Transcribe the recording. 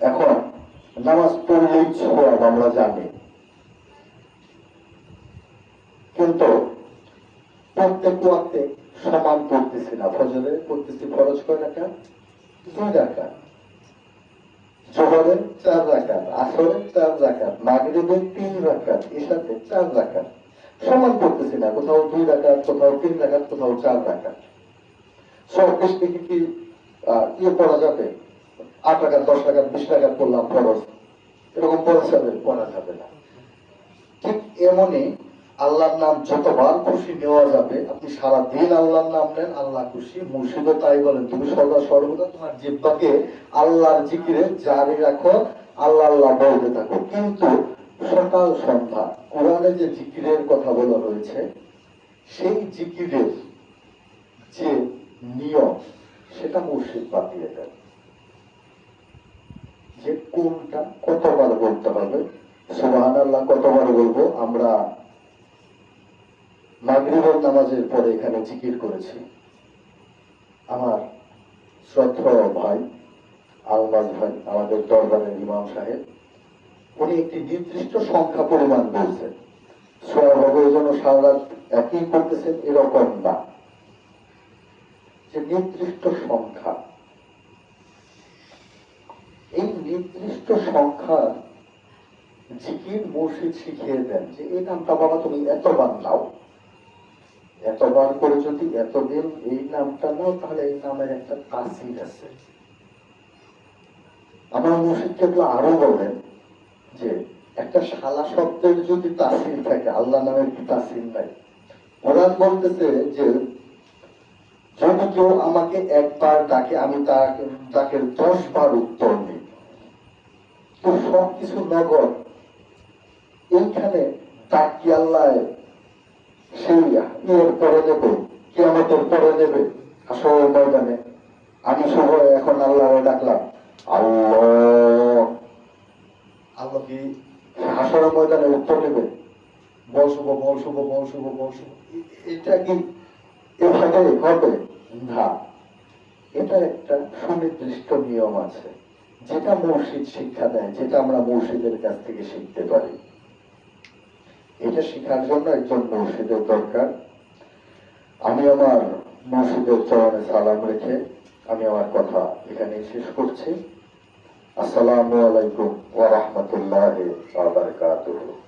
এখন নামাজ পড়লেই সব আমরা জানি। কিন্তু প্রত্যেক ওয়াক্তে সমান পড়তেছি না। ফজরে পড়তেছি, ফরজ কয় টাকা দুই টাকা জোহরে চার রাকাত আসরে চার রাকাত মাগরিবে তিন রাকাত ইশাতে চার রাকাত। সমান পড়তেছি না। কোথাও দুই রাকাত, কোথাও তিন রাকাত, কোথাও চার রাকাত। সব বেশ দেখি কি ইয়ে করা যাবে? আট টাকা, দশ টাকা, বিশ টাকা পড়লাম খরচ এরকম পড়া যাবে পড়া যাবে না। ঠিক এমনই আল্লাহর নাম যতবার খুশি নেওয়া যাবে, আপনি সারা দিন আল্লাহর নাম নেন, আল্লাহ খুশি, মুর্শিদও তাই বলেন, তুমি সদা সর্বদা তোমার জিব্বাকে আল্লাহর জিকিরে জারি রাখো, আল্লাহ আল্লাহ বলতে থাকো। কিন্তু সকাল সন্ধ্যা, কোরআনে যে জিকিরের কথা বলা হয়েছে সেই জিকিরের যে নিয়ম, সেটা মুর্শিদ বাতিয়ে দেন। যে কোনটা কতবার বলতে হবে সুবাহান আল্লাহ কতবার বলব? আমরা মাগরিবের নামাজের পরে এখানে জিকির করেছি। আমার শ্রদ্ধেয় ভাই, আলমাজ ভাই, আমাদের দরবারের ইমাম সাহেব, উনি একটি নির্দিষ্ট সংখ্যা পরিমাণ বলছেন। সোয়াভাবের জন্য সারা একই করতেছেন, এরকম না। যে নির্দিষ্ট সংখ্যা এই নির্দিষ্ট সংখ্যা জিকির মুর্শিদ শিখিয়ে দেন যে, এই নামটা বাবা, তুমি এতবার নাও এতবার করে যদি এতদিন এই নামটা নাও তাহলে এই নামের একটা তাসির আছে। আমার মুর্শিদ কেবল আরও বলেন যে, একটা শালা শব্দের যদি তাসির থাকে, আল্লাহ নামের কি তাসির নাই? কোরআন বলতেছে যে, যদি কেউ আমাকে একবার ডাকে, আমি তাকে তাকে দশ বার উত্তর দিই। সব কিছু নগদ। এইখানে তাকি আল্লাহ সেই ইয়ের পরে দেবে কি আমাদের পরে দেবে আসল ময়দানে। আমি শুভ এখন আল্লাহ ডাকলাম। আল্লাহ। আল্লাহ কি হাসর ময়দানে উত্তর দেবে বল শুভ বল শুভ বল শুভ বল শুভ। এটা কি এভাবে হবে? না। এটা একটা সুনির্দিষ্ট নিয়ম আছে। যেটা মসজিদ শিক্ষা দেয়, যেটা আমরা মসজিদের কাছ থেকে শিখতে পারি। এটা শেখার জন্য একজন মসজিদের দরকার। আমি আমার মসজিদের চরণে সালাম রেখে আমি আমার কথা এখানে শেষ করছি। আসসালামু আলাইকুম ওয়া রাহমাতুল্লাহি ওয়া বারাকাতুহু।